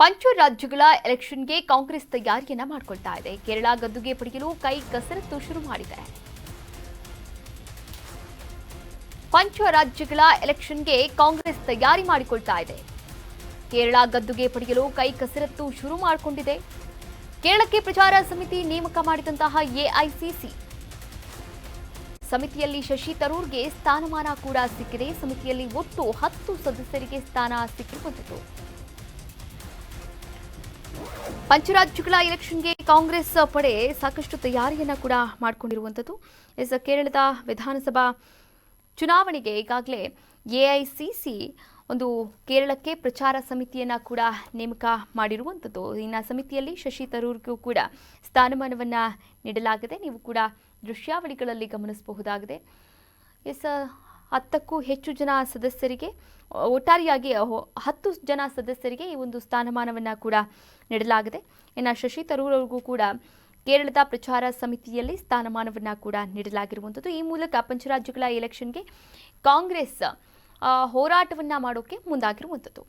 ಪಂಚ ರಾಜ್ಯಗಳ ಎಲೆಕ್ಷನ್ಗೆ ಕಾಂಗ್ರೆಸ್ ತಯಾರಿಯನ್ನ ಮಾಡಿಕೊಳ್ತಾ ಇದೆ. ಕೇರಳ ಗದ್ದುಗೆ ಪಡೆಯಲು ಕೈ ಕಸರತ್ತು ಶುರು ಮಾಡಿದೆ. ಪಂಚ ರಾಜ್ಯಗಳ ಎಲೆಕ್ಷನ್ಗೆ ಕಾಂಗ್ರೆಸ್ ತಯಾರಿ ಮಾಡಿಕೊಳ್ತಾ ಇದೆ. ಕೇರಳ ಗದ್ದುಗೆ ಪಡೆಯಲು ಕೈ ಕಸರತ್ತು ಶುರು ಮಾಡಿಕೊಂಡಿದೆ. ಕೇರಳಕ್ಕೆ ಪ್ರಚಾರ ಸಮಿತಿ ನೇಮಕ ಮಾಡಿದಂತಹ ಎಐಸಿಸಿ. ಸಮಿತಿಯಲ್ಲಿ ಶಶಿ ತರೂರ್ಗೆ ಸ್ಥಾನಮಾನ ಕೂಡ ಸಿಕ್ಕಿದೆ. ಸಮಿತಿಯಲ್ಲಿ ಒಟ್ಟು ಹತ್ತು ಸದಸ್ಯರಿಗೆ ಸ್ಥಾನ ಸಿಕ್ಕಿರುವಂಥದ್ದು ಪಂಚರಾಜ್ಯಗಳ ಎಲೆಕ್ಷನ್ಗೆ ಕಾಂಗ್ರೆಸ್ ಪಡೆ ಸಾಕಷ್ಟು ತಯಾರಿಯನ್ನು ಕೂಡ ಮಾಡಿಕೊಂಡಿರುವಂಥದ್ದು. ಎಸ್, ಕೇರಳದ ವಿಧಾನಸಭಾ ಚುನಾವಣೆಗೆ ಈಗಾಗಲೇ ಎಐಸಿಸಿ ಒಂದು ಕೇರಳಕ್ಕೆ ಪ್ರಚಾರ ಸಮಿತಿಯನ್ನ ಕೂಡ ನೇಮಕ ಮಾಡಿರುವಂಥದ್ದು. ಇನ್ನ ಸಮಿತಿಯಲ್ಲಿ ಶಶಿ ತರೂರ್ಗೂ ಕೂಡ ಸ್ಥಾನಮಾನವನ್ನು ನೀಡಲಾಗಿದೆ. ನೀವು ಕೂಡ ದೃಶ್ಯಾವಳಿಗಳಲ್ಲಿ ಗಮನಿಸಬಹುದಾಗಿದೆ. ಎಸ್ ಹತ್ತಕ್ಕೂ ಹೆಚ್ಚು ಜನ ಸದಸ್ಯರಿಗೆ ಒಟ್ಟಾರೆಯಾಗಿ ಹತ್ತು ಜನ ಸದಸ್ಯರಿಗೆ ಈ ಒಂದು ಸ್ಥಾನಮಾನವನ್ನು ಕೂಡ ನೀಡಲಾಗಿದೆ. ಇನ್ನು ಶಶಿ ತರೂರ್ ಅವ್ರಿಗೂ ಕೂಡ ಕೇರಳದ ಪ್ರಚಾರ ಸಮಿತಿಯಲ್ಲಿ ಸ್ಥಾನಮಾನವನ್ನು ಕೂಡ ನೀಡಲಾಗಿರುವಂಥದ್ದು. ಈ ಮೂಲಕ ಪಂಚರಾಜ್ಯಗಳ ಎಲೆಕ್ಷನ್ಗೆ ಕಾಂಗ್ರೆಸ್ ಹೋರಾಟವನ್ನು ಮಾಡೋಕ್ಕೆ ಮಾಡೋಕೆ ಮುಂದಾಗಿರುವಂಥದ್ದು.